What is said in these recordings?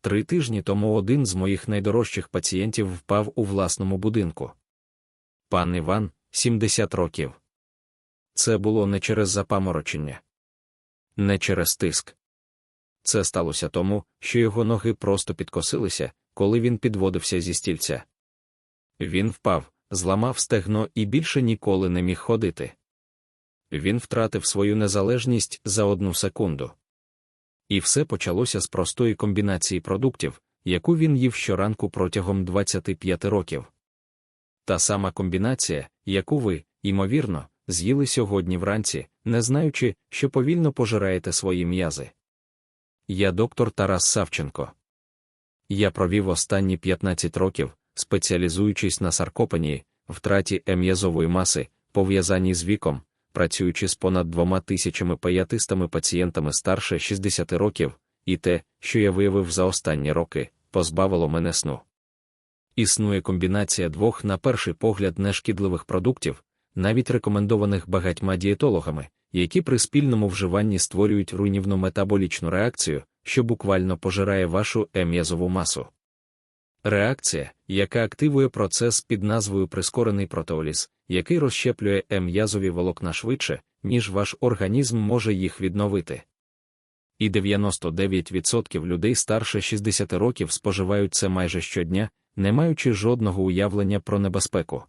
Три тижні тому один з моїх найдорожчих пацієнтів впав у власному будинку. Пан Іван, 70 років. Це було не через запаморочення, не через тиск. Це сталося тому, що його ноги просто підкосилися, коли він підводився зі стільця. Він впав, зламав стегно і більше ніколи не міг ходити. Він втратив свою незалежність за одну секунду. І все почалося з простої комбінації продуктів, яку він їв щоранку протягом 25 років. Та сама комбінація, яку ви, ймовірно, з'їли сьогодні вранці, не знаючи, що повільно пожираєте свої м'язи. Я доктор Тарас Савченко. Я провів останні 15 років, спеціалізуючись на саркопенії, втраті м'язової маси, пов'язаній з віком, працюючи з понад двома тисячами паятистами пацієнтами старше 60 років, і те, що я виявив за останні роки, позбавило мене сну. Існує комбінація двох, на перший погляд, нешкідливих продуктів, навіть рекомендованих багатьма дієтологами, які при спільному вживанні створюють руйнівну метаболічну реакцію, що буквально пожирає вашу ем'язову масу. Реакція, яка активує процес під назвою прискорений протеоліз, який розщеплює ем'язові волокна швидше, ніж ваш організм може їх відновити. І 99% людей старше 60 років споживають це майже щодня, не маючи жодного уявлення про небезпеку.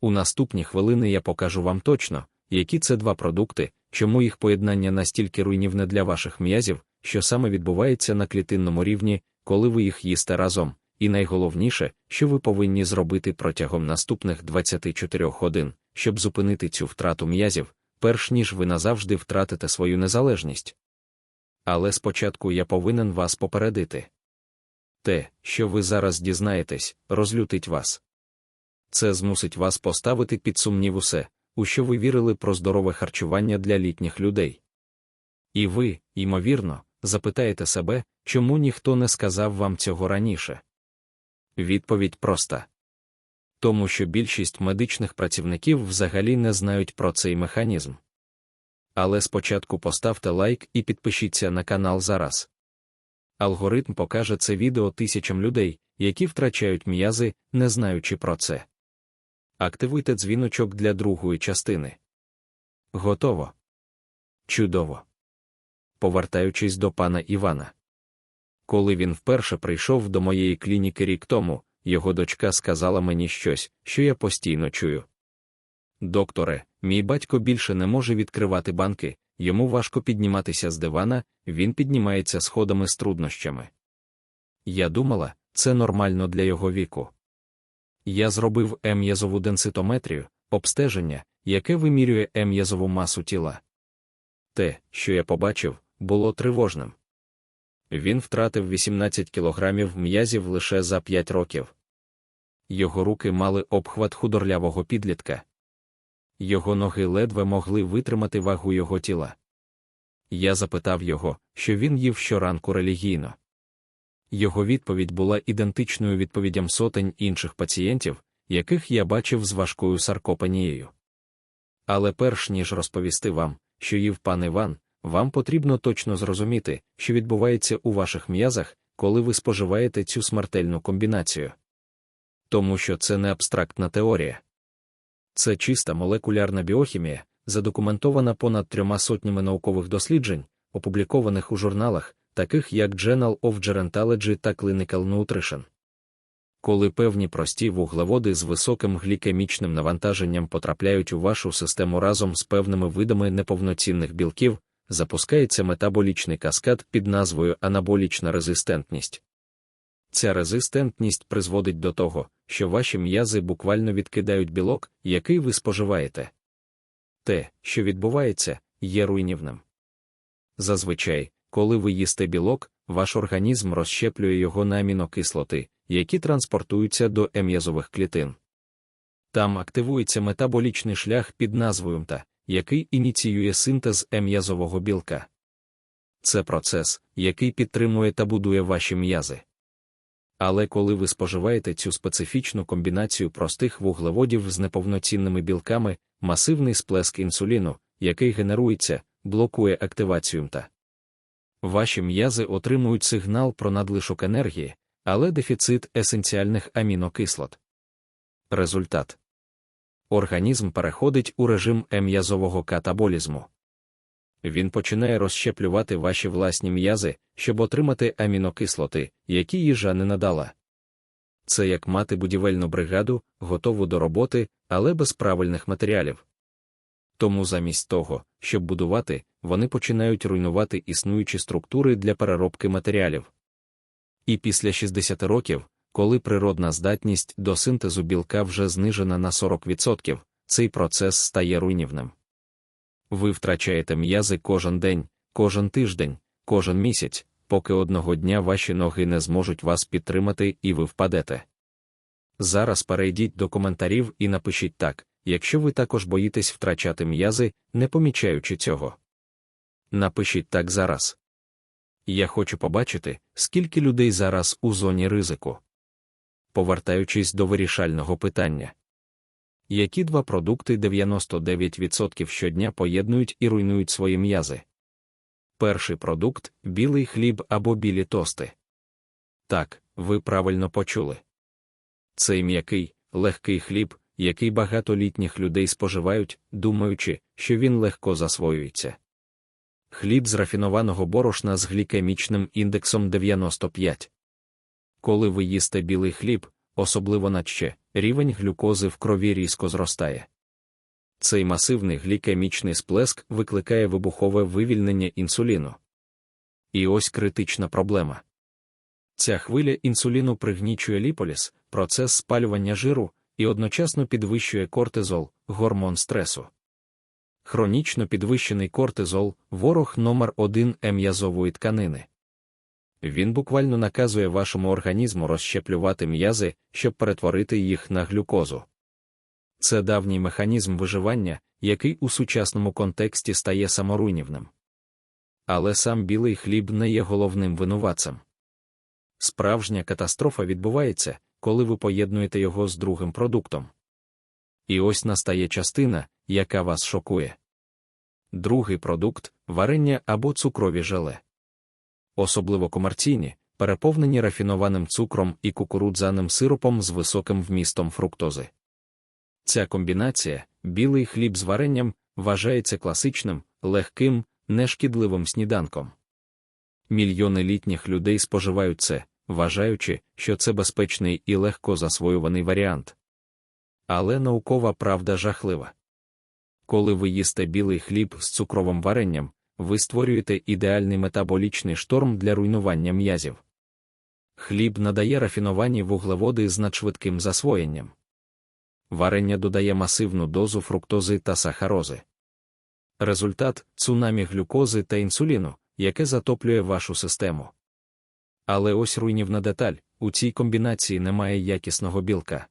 У наступні хвилини я покажу вам точно, які це два продукти, чому їх поєднання настільки руйнівне для ваших м'язів, що саме відбувається на клітинному рівні, коли ви їх їсте разом, і найголовніше, що ви повинні зробити протягом наступних 24 годин, щоб зупинити цю втрату м'язів, перш ніж ви назавжди втратите свою незалежність. Але спочатку я повинен вас попередити. Те, що ви зараз дізнаєтесь, розлютить вас. Це змусить вас поставити під сумнів усе, у що ви вірили про здорове харчування для літніх людей. І ви, ймовірно, запитаєте себе, чому ніхто не сказав вам цього раніше. Відповідь проста. Тому що більшість медичних працівників взагалі не знають про цей механізм. Але спочатку поставте лайк і підпишіться на канал зараз. Алгоритм покаже це відео тисячам людей, які втрачають м'язи, не знаючи про це. Активуйте дзвіночок для другої частини. Готово. Чудово. Повертаючись до пана Івана. Коли він вперше прийшов до моєї клініки рік тому, його дочка сказала мені щось, що я постійно чую. Докторе, мій батько більше не може відкривати банки, йому важко підніматися з дивана, він піднімається сходами з труднощами. Я думала, це нормально для його віку. Я зробив ем'язову денситометрію, обстеження, яке вимірює ем'язову масу тіла. Те, що я побачив, було тривожним. Він втратив 18 кілограмів м'язів лише за 5 років. Його руки мали обхват худорлявого підлітка. Його ноги ледве могли витримати вагу його тіла. Я запитав його, що він їв щоранку релігійно. Його відповідь була ідентичною відповідям сотень інших пацієнтів, яких я бачив з важкою саркопанією. Але перш ніж розповісти вам, що їв пан Іван, вам потрібно точно зрозуміти, що відбувається у ваших м'язах, коли ви споживаєте цю смертельну комбінацію. Тому що це не абстрактна теорія. Це чиста молекулярна біохімія, задокументована понад трьома сотнями наукових досліджень, опублікованих у журналах, таких як Journal of Gerontology та Clinical Nutrition. Коли певні прості вуглеводи з високим глікемічним навантаженням потрапляють у вашу систему разом з певними видами неповноцінних білків, запускається метаболічний каскад під назвою анаболічна резистентність. Ця резистентність призводить до того, що ваші м'язи буквально відкидають білок, який ви споживаєте. Те, що відбувається, є руйнівним. Зазвичай, коли ви їсте білок, ваш організм розщеплює його на амінокислоти, які транспортуються до ем'язових клітин. Там активується метаболічний шлях під назвою МТА, який ініціює синтез ем'язового білка. Це процес, який підтримує та будує ваші м'язи. Але коли ви споживаєте цю специфічну комбінацію простих вуглеводів з неповноцінними білками, масивний сплеск інсуліну, який генерується, блокує активацію МТА. Ваші м'язи отримують сигнал про надлишок енергії, але дефіцит есенціальних амінокислот. Результат Організм переходить у режим ем'язового катаболізму. Він починає розщеплювати ваші власні м'язи, щоб отримати амінокислоти, які їжа не надала. Це як мати будівельну бригаду, готову до роботи, але без правильних матеріалів. Тому замість того, щоб будувати, вони починають руйнувати існуючі структури для переробки матеріалів. І після 60 років, коли природна здатність до синтезу білка вже знижена на 40%, цей процес стає руйнівним. Ви втрачаєте м'язи кожен день, кожен тиждень, кожен місяць, поки одного дня ваші ноги не зможуть вас підтримати і ви впадете. Зараз перейдіть до коментарів і напишіть так, якщо ви також боїтесь втрачати м'язи, не помічаючи цього. Напишіть так зараз. Я хочу побачити, скільки людей зараз у зоні ризику. Повертаючись до вирішального питання. Які два продукти 99% щодня поєднують і руйнують свої м'язи? Перший продукт білий хліб або білі тости. Так, ви правильно почули. Цей м'який, легкий хліб, який багато літніх людей споживають, думаючи, що він легко засвоюється. Хліб з рафінованого борошна з глікемічним індексом 95. Коли ви їсте білий хліб, особливо наче, рівень глюкози в крові різко зростає. Цей масивний глікемічний сплеск викликає вибухове вивільнення інсуліну. І ось критична проблема. Ця хвиля інсуліну пригнічує ліполіс, процес спалювання жиру, і одночасно підвищує кортизол, гормон стресу. Хронічно підвищений кортизол ворог номер один м'язової тканини. Він буквально наказує вашому організму розщеплювати м'язи, щоб перетворити їх на глюкозу. Це давній механізм виживання, який у сучасному контексті стає саморуйнівним. Але сам білий хліб не є головним винуватцем. Справжня катастрофа відбувається, коли ви поєднуєте його з другим продуктом. І ось настає частина, яка вас шокує. Другий продукт варення або цукрові желе. Особливо комерційні, переповнені рафінованим цукром і кукурудзаним сиропом з високим вмістом фруктози. Ця комбінація, білий хліб з варенням, вважається класичним, легким, нешкідливим сніданком. Мільйони літніх людей споживають це, вважаючи, що це безпечний і легко засвоюваний варіант. Але наукова правда жахлива. Коли ви їсте білий хліб з цукровим варенням, ви створюєте ідеальний метаболічний шторм для руйнування м'язів. Хліб надає рафіновані вуглеводи з надшвидким засвоєнням. Варення додає масивну дозу фруктози та сахарози. Результат цунамі глюкози та інсуліну, яке затоплює вашу систему. Але ось руйнівна деталь у цій комбінації немає якісного білка.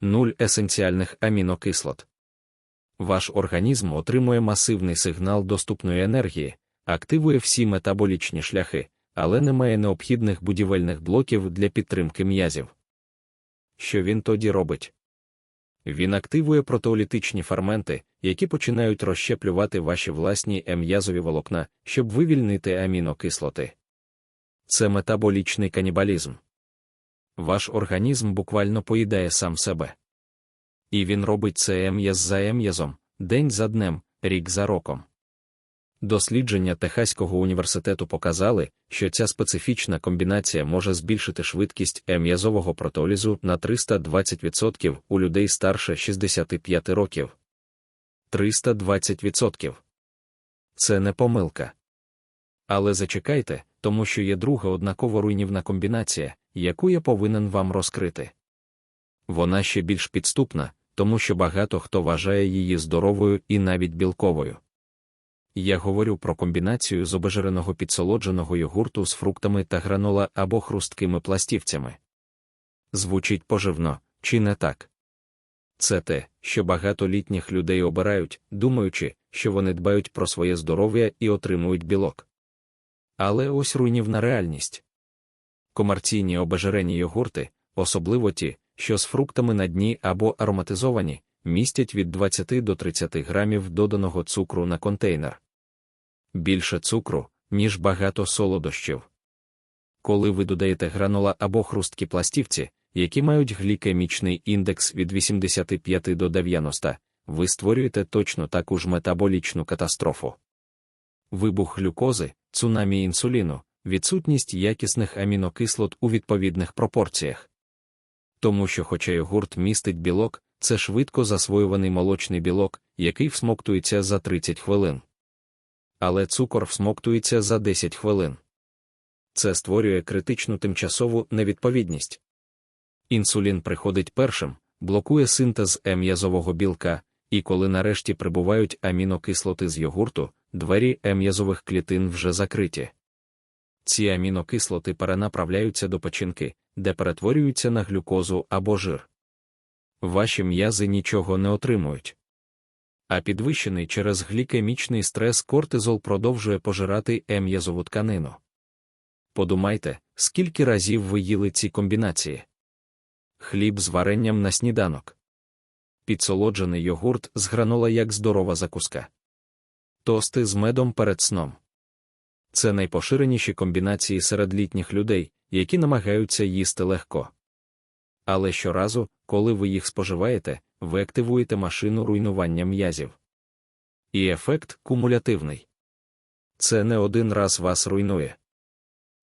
Нуль есенціальних амінокислот. Ваш організм отримує масивний сигнал доступної енергії, активує всі метаболічні шляхи, але не має необхідних будівельних блоків для підтримки м'язів. Що він тоді робить? Він активує протеолітичні ферменти, які починають розщеплювати ваші власні м'язові волокна, щоб вивільнити амінокислоти. Це метаболічний канібалізм. Ваш організм буквально поїдає сам себе. І він робить це ем'яз за ем'язом, день за днем, рік за роком. Дослідження Техаського університету показали, що ця специфічна комбінація може збільшити швидкість ем'язового протолізу на 320% у людей старше 65 років. 320%. Це не помилка. Але зачекайте, тому що є друга однаково руйнівна комбінація, яку я повинен вам розкрити. Вона ще більш підступна, тому що багато хто вважає її здоровою і навіть білковою. Я говорю про комбінацію з обезжиреного підсолодженого йогурту з фруктами та гранола або хрусткими пластівцями. Звучить поживно, чи не так? Це те, що багато літніх людей обирають, думаючи, що вони дбають про своє здоров'я і отримують білок. Але ось руйнівна реальність. Комерційні обезжирені йогурти, особливо ті, що з фруктами на дні або ароматизовані, містять від 20 до 30 грамів доданого цукру на контейнер. Більше цукру, ніж багато солодощів. Коли ви додаєте гранула або хрусткі пластівці, які мають глікемічний індекс від 85 до 90, ви створюєте точно таку ж метаболічну катастрофу. Вибух глюкози, цунамі інсуліну, відсутність якісних амінокислот у відповідних пропорціях. Тому що, хоча йогурт містить білок, це швидко засвоюваний молочний білок, який всмоктується за 30 хвилин. Але цукор всмоктується за 10 хвилин. Це створює критичну тимчасову невідповідність. Інсулін приходить першим, блокує синтез ем'язового білка, і коли нарешті прибувають амінокислоти з йогурту, двері ем'язових клітин вже закриті. Ці амінокислоти перенаправляються до печінки, де перетворюються на глюкозу або жир. Ваші м'язи нічого не отримують. А підвищений через глікемічний стрес кортизол продовжує пожирати ем'язову тканину. Подумайте, скільки разів ви їли ці комбінації хліб з варенням на сніданок, підсолоджений йогурт з гранола як здорова закуска, тости з медом перед сном. Це найпоширеніші комбінації серед літніх людей, які намагаються їсти легко. Але щоразу, коли ви їх споживаєте, ви активуєте машину руйнування м'язів. І ефект кумулятивний. Це не один раз вас руйнує.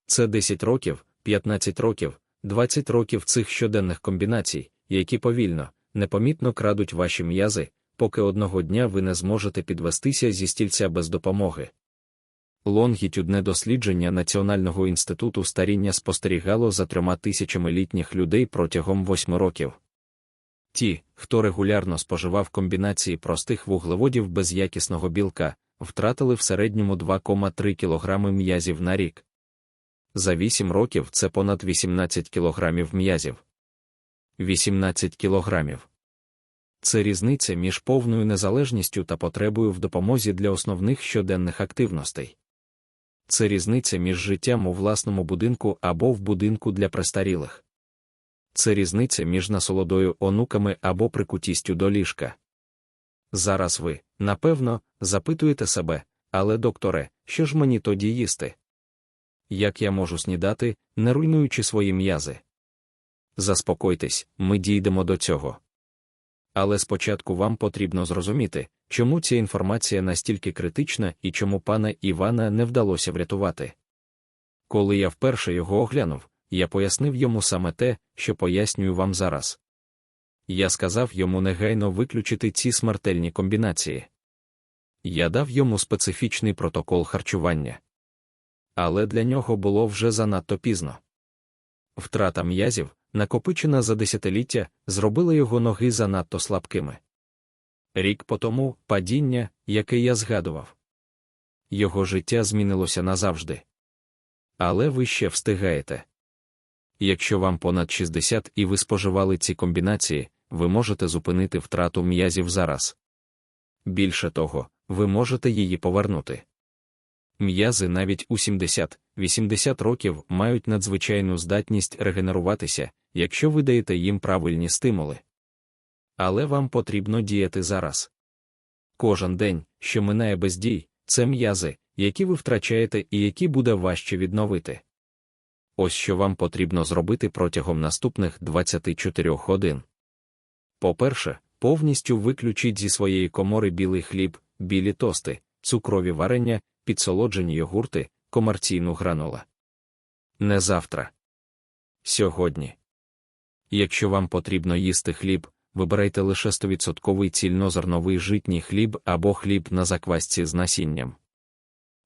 Це 10 років, 15 років, 20 років цих щоденних комбінацій, які повільно, непомітно крадуть ваші м'язи, поки одного дня ви не зможете підвестися зі стільця без допомоги. Лонгітюдне дослідження Національного інституту старіння спостерігало за трьома тисячами літніх людей протягом восьми років. Ті, хто регулярно споживав комбінації простих вуглеводів без якісного білка, втратили в середньому 2,3 кг м'язів на рік. За 8 років це понад 18 кг м'язів. 18 кілограмів. Це різниця між повною незалежністю та потребою в допомозі для основних щоденних активностей. Це різниця між життям у власному будинку або в будинку для престарілих. Це різниця між насолодою онуками або прикутістю до ліжка. Зараз ви, напевно, запитуєте себе, але, докторе, що ж мені тоді їсти? Як я можу снідати, не руйнуючи свої м'язи? Заспокойтесь, ми дійдемо до цього. Але спочатку вам потрібно зрозуміти, чому ця інформація настільки критична і чому пана Івана не вдалося врятувати. Коли я вперше його оглянув, я пояснив йому саме те, що пояснюю вам зараз. Я сказав йому негайно виключити ці смертельні комбінації. Я дав йому специфічний протокол харчування. Але для нього було вже занадто пізно. Втрата м'язів, накопичена за десятиліття, зробила його ноги занадто слабкими. Рік по тому падіння, яке я згадував. Його життя змінилося назавжди. Але ви ще встигаєте. Якщо вам понад 60 і ви споживали ці комбінації, ви можете зупинити втрату м'язів зараз. Більше того, ви можете її повернути. М'язи навіть у 70-80 років мають надзвичайну здатність регенеруватися, якщо ви даєте їм правильні стимули. Але вам потрібно діяти зараз. Кожен день, що минає без дій, це м'язи, які ви втрачаєте і які буде важче відновити. Ось що вам потрібно зробити протягом наступних 24 годин. По-перше, повністю виключіть зі своєї комори білий хліб, білі тости, цукрові варення, підсолоджені йогурти, комерційну гранула. Не завтра. Сьогодні. Якщо вам потрібно їсти хліб, вибирайте лише 100% цільнозерновий житній хліб або хліб на заквасці з насінням.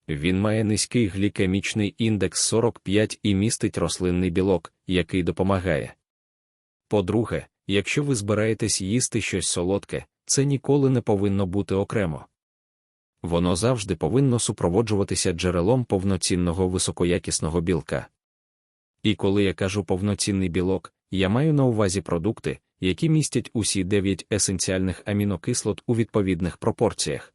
Він має низький глікемічний індекс 45 і містить рослинний білок, який допомагає. По-друге, якщо ви збираєтесь їсти щось солодке, це ніколи не повинно бути окремо. Воно завжди повинно супроводжуватися джерелом повноцінного високоякісного білка. І коли я кажу повноцінний білок, я маю на увазі продукти, які містять усі 9 есенціальних амінокислот у відповідних пропорціях.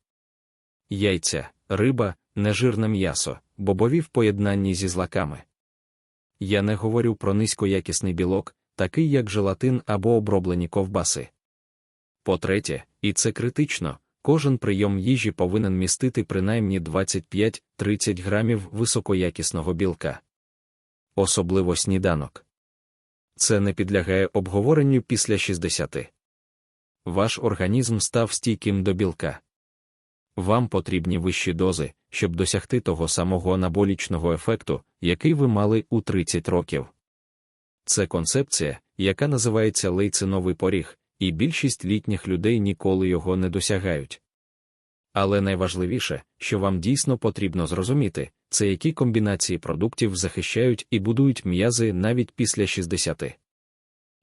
Яйця, риба, нежирне м'ясо, бобові в поєднанні зі злаками. Я не говорю про низькоякісний білок, такий як желатин або оброблені ковбаси. По третє, і це критично, кожен прийом їжі повинен містити принаймні 25-30 грамів високоякісного білка. Особливо сніданок. Це не підлягає обговоренню після 60. Ваш організм став стійким до білка. Вам потрібні вищі дози, щоб досягти того самого анаболічного ефекту, який ви мали у 30 років. Це концепція, яка називається лейциновий поріг, і більшість літніх людей ніколи його не досягають. Але найважливіше, що вам дійсно потрібно зрозуміти, це які комбінації продуктів захищають і будують м'язи навіть після 60.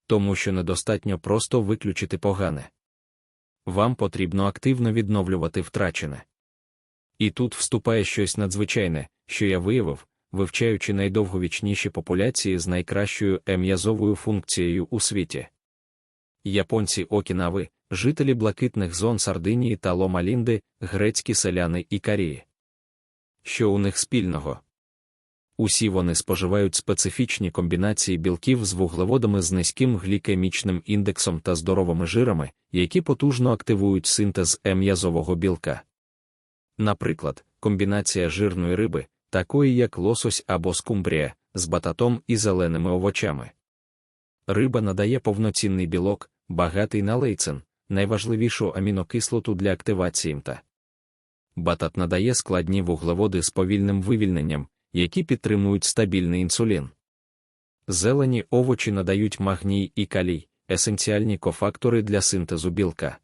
Тому що недостатньо просто виключити погане. Вам потрібно активно відновлювати втрачене. І тут вступає щось надзвичайне, що я виявив, вивчаючи найдовговічніші популяції з найкращою ем'язовою функцією у світі. Японці Окінави, жителі блакитних зон Сардинії та Ломалінди, грецькі селяни і карії. Що у них спільного? Усі вони споживають специфічні комбінації білків з вуглеводами з низьким глікемічним індексом та здоровими жирами, які потужно активують синтез ем'язового білка. Наприклад, комбінація жирної риби, такої як лосось або скумбрія, з бататом і зеленими овочами. Риба надає повноцінний білок, багатий на лейцин, найважливішу амінокислоту для активації МТА. Батат надає складні вуглеводи з повільним вивільненням, які підтримують стабільний інсулін. Зелені овочі надають магній і калій, есенціальні кофактори для синтезу білка.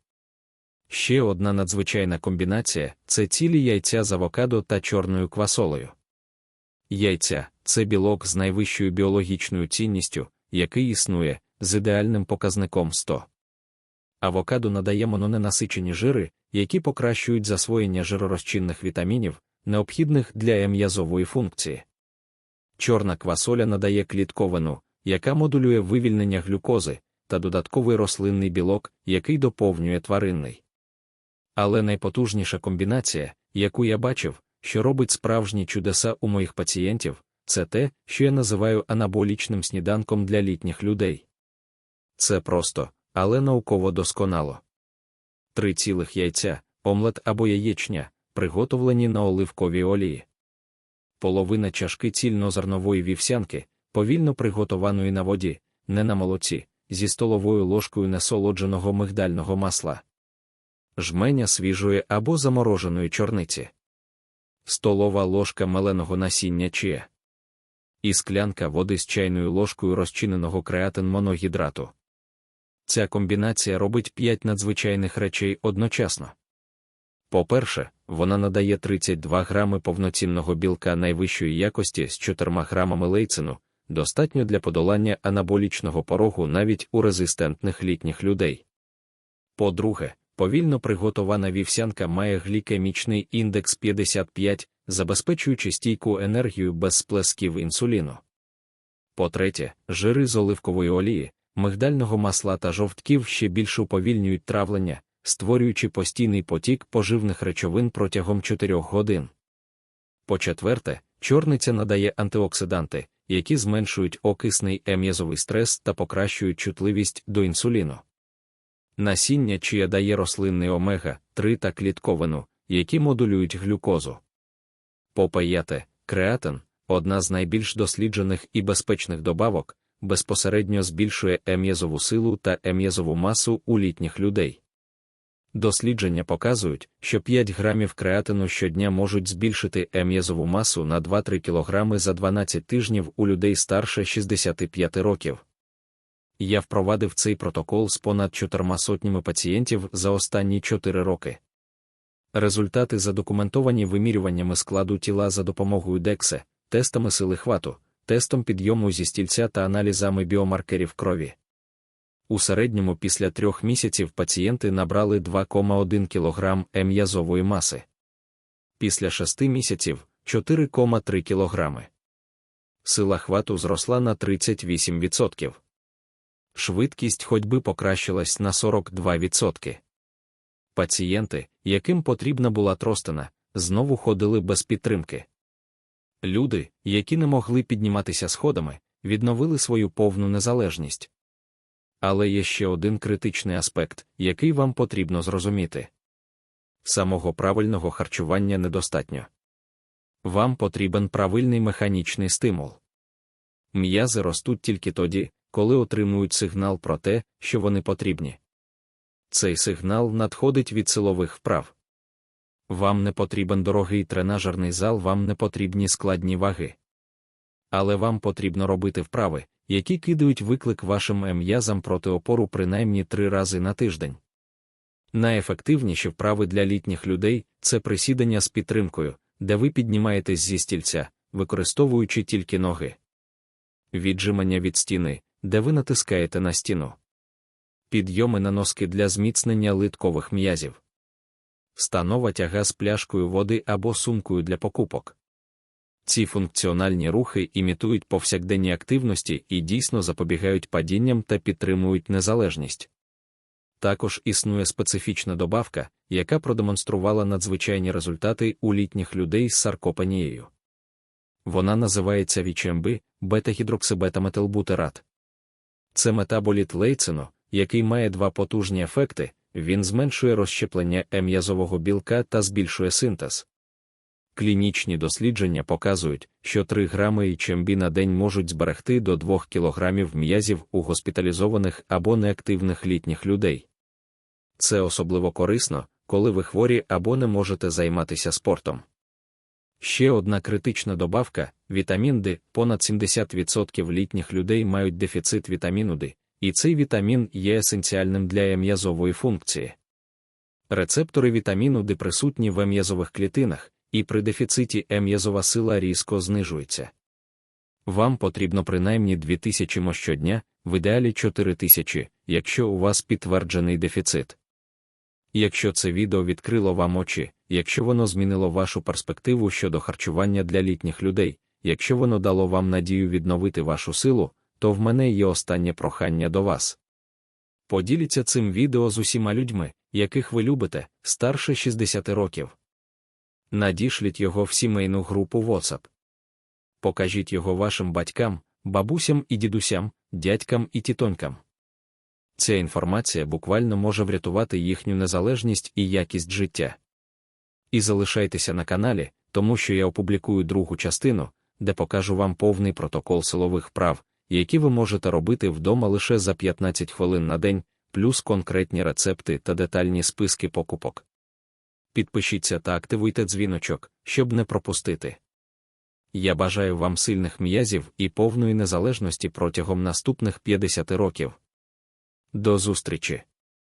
Ще одна надзвичайна комбінація це цілі яйця з авокадо та чорною квасолею. Яйця це білок з найвищою біологічною цінністю, який існує, з ідеальним показником 100. Авокадо надає мононенасичені жири, які покращують засвоєння жиророзчинних вітамінів, необхідних для ем'язової функції. Чорна квасоля надає клітковину, яка модулює вивільнення глюкози, та додатковий рослинний білок, який доповнює тваринний. Але найпотужніша комбінація, яку я бачив, що робить справжні чудеса у моїх пацієнтів, це те, що я називаю анаболічним сніданком для літніх людей. Це просто, але науково досконало. Три цілих яйця, омлет або яєчня, приготовлені на оливковій олії. Половина чашки цільнозернової вівсянки, повільно приготованої на воді, не на молоці, зі столовою ложкою несолодженого мигдального масла, жменя свіжої або замороженої чорниці, столова ложка меленого насіння чия і склянка води з чайною ложкою розчиненого креатин моногідрату. Ця комбінація робить п'ять надзвичайних речей одночасно. По-перше, вона надає 32 грами повноцінного білка найвищої якості з 4 грамами лейцину, достатньо для подолання анаболічного порогу навіть у резистентних літніх людей. По-друге, повільно приготована вівсянка має глікемічний індекс 55, забезпечуючи стійку енергію без сплесків інсуліну. По-третє, жири з оливкової олії, мигдального масла та жовтків ще більше уповільнюють травлення, створюючи постійний потік поживних речовин протягом 4 годин. По-четверте, чорниця надає антиоксиданти, які зменшують окисний ем'язовий стрес та покращують чутливість до інсуліну. Насіння чия дає рослинний омега 3 та клітковину, які модулюють глюкозу. По-п'яте, креатин, одна з найбільш досліджених і безпечних добавок, безпосередньо збільшує ем'язову силу та ем'язову масу у літніх людей. Дослідження показують, що 5 грамів креатину щодня можуть збільшити ем'язову масу на 2-3 кг за 12 тижнів у людей старше 65 років. Я впровадив цей протокол з понад чотирма сотнями пацієнтів за останні 4 роки. Результати задокументовані вимірюваннями складу тіла за допомогою дексе, тестами сили хвату, тестом підйому зі стільця та аналізами біомаркерів крові. У середньому після трьох місяців пацієнти набрали 2,1 кг ем'язової маси. Після шести місяців 4,3 кг. Сила хвату зросла на 38%. Швидкість ходьби покращилась на 42%. Пацієнти, яким потрібна була тростина, знову ходили без підтримки. Люди, які не могли підніматися сходами, відновили свою повну незалежність. Але є ще один критичний аспект, який вам потрібно зрозуміти. самого правильного харчування недостатньо. Вам потрібен правильний механічний стимул. М'язи ростуть тільки тоді, коли отримують сигнал про те, що вони потрібні. Цей сигнал надходить від силових вправ. Вам не потрібен дорогий тренажерний зал, вам не потрібні складні ваги. Але вам потрібно робити вправи, які кидають виклик вашим м'язам проти опору принаймні три рази на тиждень. Найефективніші вправи для літніх людей це присідання з підтримкою, де ви піднімаєтесь зі стільця, використовуючи тільки ноги, віджимання від стіни, де ви натискаєте на стіну, підйоми на носки для зміцнення литкових м'язів, станова тяга з пляшкою води або сумкою для покупок. Ці функціональні рухи імітують повсякденні активності і дійсно запобігають падінням та підтримують незалежність. Також існує специфічна добавка, яка продемонструвала надзвичайні результати у літніх людей з саркопанією. Вона називається вічемби бета-гідроксибетаметилбутерат. Це метаболіт лейцину, який має два потужні ефекти, він зменшує розщеплення ем'язового білка та збільшує синтез. Клінічні дослідження показують, що 3 грами ічембі на день можуть зберегти до 2 кг м'язів у госпіталізованих або неактивних літніх людей. Це особливо корисно, коли ви хворі або не можете займатися спортом. Ще одна критична добавка вітамін Д. Понад 70% літніх людей мають дефіцит вітаміну Д, і цей вітамін є есенціальним для м'язової функції. Рецептори вітаміну Д присутні в м'язових клітинах, і при дефіциті м'язова сила різко знижується. Вам потрібно принаймні 2000 мо щодня, в ідеалі 4000, якщо у вас підтверджений дефіцит. Якщо це відео відкрило вам очі, якщо воно змінило вашу перспективу щодо харчування для літніх людей, якщо воно дало вам надію відновити вашу силу, то в мене є останнє прохання до вас. Поділіться цим відео з усіма людьми, яких ви любите, старше 60 років. Надішліть його в сімейну групу WhatsApp. Покажіть його вашим батькам, бабусям і дідусям, дядькам і тітонькам. Ця інформація буквально може врятувати їхню незалежність і якість життя. І залишайтеся на каналі, тому що я опублікую другу частину, де покажу вам повний протокол силових прав, які ви можете робити вдома лише за 15 хвилин на день, плюс конкретні рецепти та детальні списки покупок. Підпишіться та активуйте дзвіночок, щоб не пропустити. Я бажаю вам сильних м'язів і повної незалежності протягом наступних 50 років. До зустрічі!